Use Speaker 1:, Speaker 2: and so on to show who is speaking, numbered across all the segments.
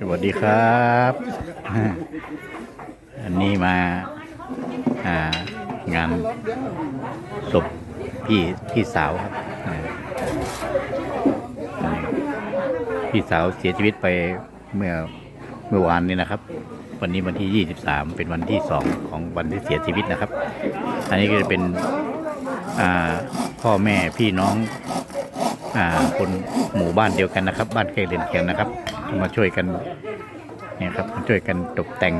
Speaker 1: สวัสดีครับ อันนี้มาางานศพพี่พี่สาวครับพี่สาวเสียชีวิตไปเมื่อเมื่อวานนี้นะครับ วันนี้วันที่ 23 เป็นวันที่ 2 ของวันที่เสียชีวิตนะครับ อันนี้ก็จะเป็นพ่อแม่พี่น้องอคนหมู่บ้านเดียวกันนะครับ บ้านใกล้เรือนเคียงนะครับ มาช่วยกันเนี่ยครับมาช่วยกันตกแต่ง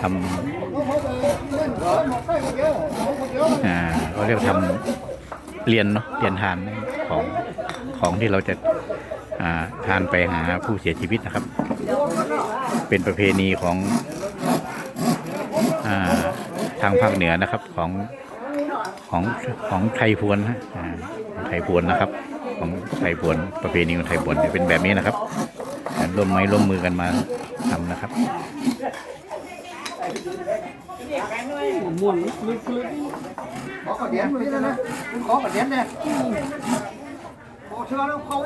Speaker 1: ทำอ่าเขาเรียกทำเรียนเนาะเรียนทานของของที่เราจะอ่าทานไปหาผู้เสียชีวิตนะครับ เป็นประเพณีของอาทางภาคเหนือนะครับของของของไทยพวนนะไทยพวนนะครับ ของไทยพวนประเพณีของไทยพวนจะเป็นแบบนี้นะครับการร่วมไม้ร่วมมือกันมาทำนะครับ
Speaker 2: ม่วนลึกลึก
Speaker 3: ขอกระเดียนนี่นะนะขอกระเดียนเนี่ยขอเชื่อแล้วเขา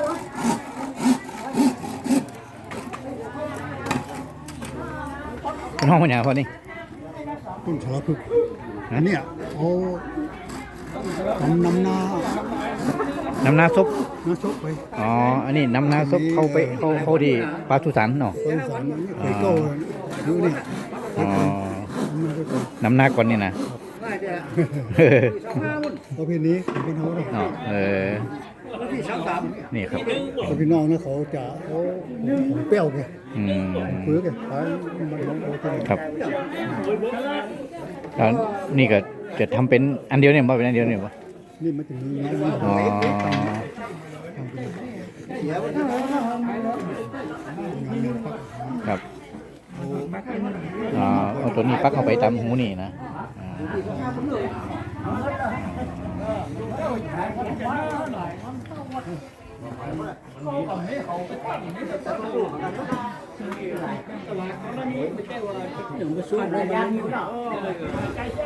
Speaker 1: น้องมันอย่างพอนี่
Speaker 2: ต้นฉลาพึกอันเนี้ยเอาทำน้ำนา
Speaker 1: น้ำนาซบ
Speaker 2: น้าชกไป
Speaker 1: อ๋อ อันนี้น้ำนาซบเข้าไปเข้าเข้าที่ปลาสุสันเนาะ
Speaker 2: ต้นสารนี้เคยโก้ดูนี่
Speaker 1: อ๋อ
Speaker 2: มันไปก่อน
Speaker 1: น้ำนาก่อนนี่นะ
Speaker 2: ประเพณีเป็นเขาเลย
Speaker 1: เนาะเออ นี่ครับ
Speaker 2: แต่พี่น้องนะเขาจะเอาของเปรี้ยวไง
Speaker 1: อืม
Speaker 2: ปื้อไงขายมันของโอ้ตัว
Speaker 1: ครับแล้วนี่ก็จะทำเป็นอันเดียวเนี่ยบ่เป็นอันเดียวเนี่ยบ่
Speaker 2: นี่มันจะมีนะ
Speaker 1: อ๋อครับอ่าเอาตัวนี้ปักเข้าไปตามหูนี่นะอ่า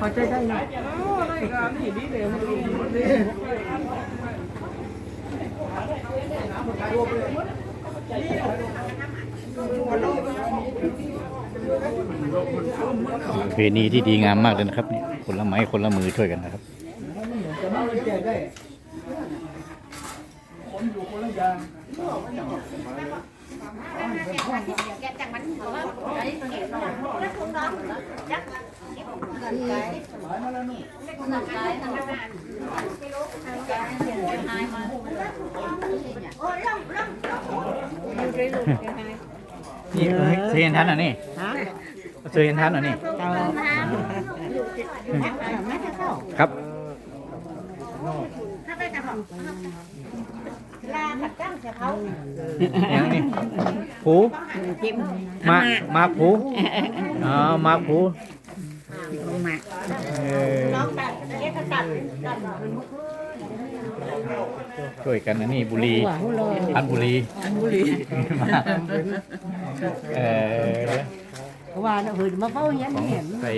Speaker 1: ประ เพณีที่ดีงามมากเลยนะครับเนี่ยคนละไม้คนละมือช่วยกันนะครับ
Speaker 4: จังมัน นี่เล้วคุณน้องจักเก็บเงินไกด์เงินไกด์ทางการไม่รู้ทางการเสียหายมาโอ้ยล่ำล่ำ
Speaker 1: นี่เซียนทันเหรอนี่เซียนทันเหรอนี่ ครับ
Speaker 4: ลาขัดจ้างเขา
Speaker 1: อย่างนี้ผูมา มาผูอ๋อมาผู เออ
Speaker 4: น้องตัดเก็บตัดตัด
Speaker 1: ช่วยกันนะนี่บุรีอันบุรีอันบุรีมาเออ
Speaker 5: เพราะว่าเฮ้ยมาเฝ้าเห็น
Speaker 1: ของ
Speaker 5: เห็น
Speaker 1: ใส่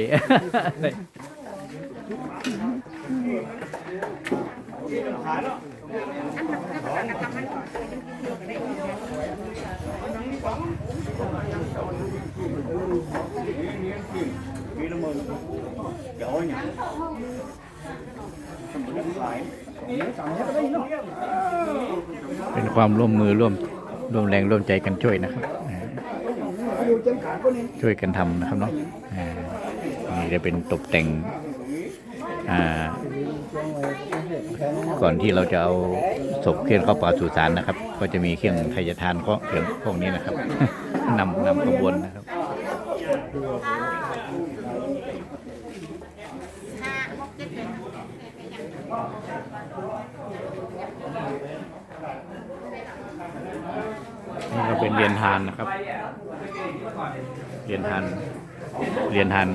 Speaker 1: ใส่เป็นความร่วมมือร่วมร่วมแรงร่วมใจกันช่วยนะครับ ช่วยกันทำนะครับเนาะนี่จะเป็นตกแต่งก่อนที่เราจะเอาศพเคลื่อนเข้าป่าสุสานนะครับ ก็จะมีเครื่องไทยทานก็เครื่องพวกนี้นะครับนำนำขบวนนะครับ
Speaker 4: ห้าหกเจ็ดแปด
Speaker 1: นี่ก็เป็นเรียนทานนะครับ เรียนทาน เรียนทาน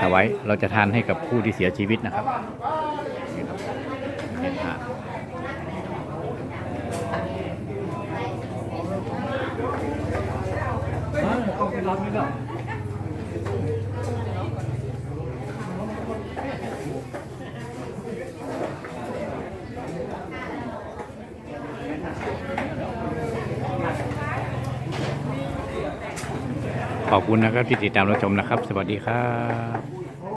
Speaker 1: ถวายเราจะทานให้กับผู้ที่เสียชีวิตนะครับนี่ครับเรียนทาน ขอบคุณนะครับที่ติดตามรับชมนะครับ สวัสดีครับ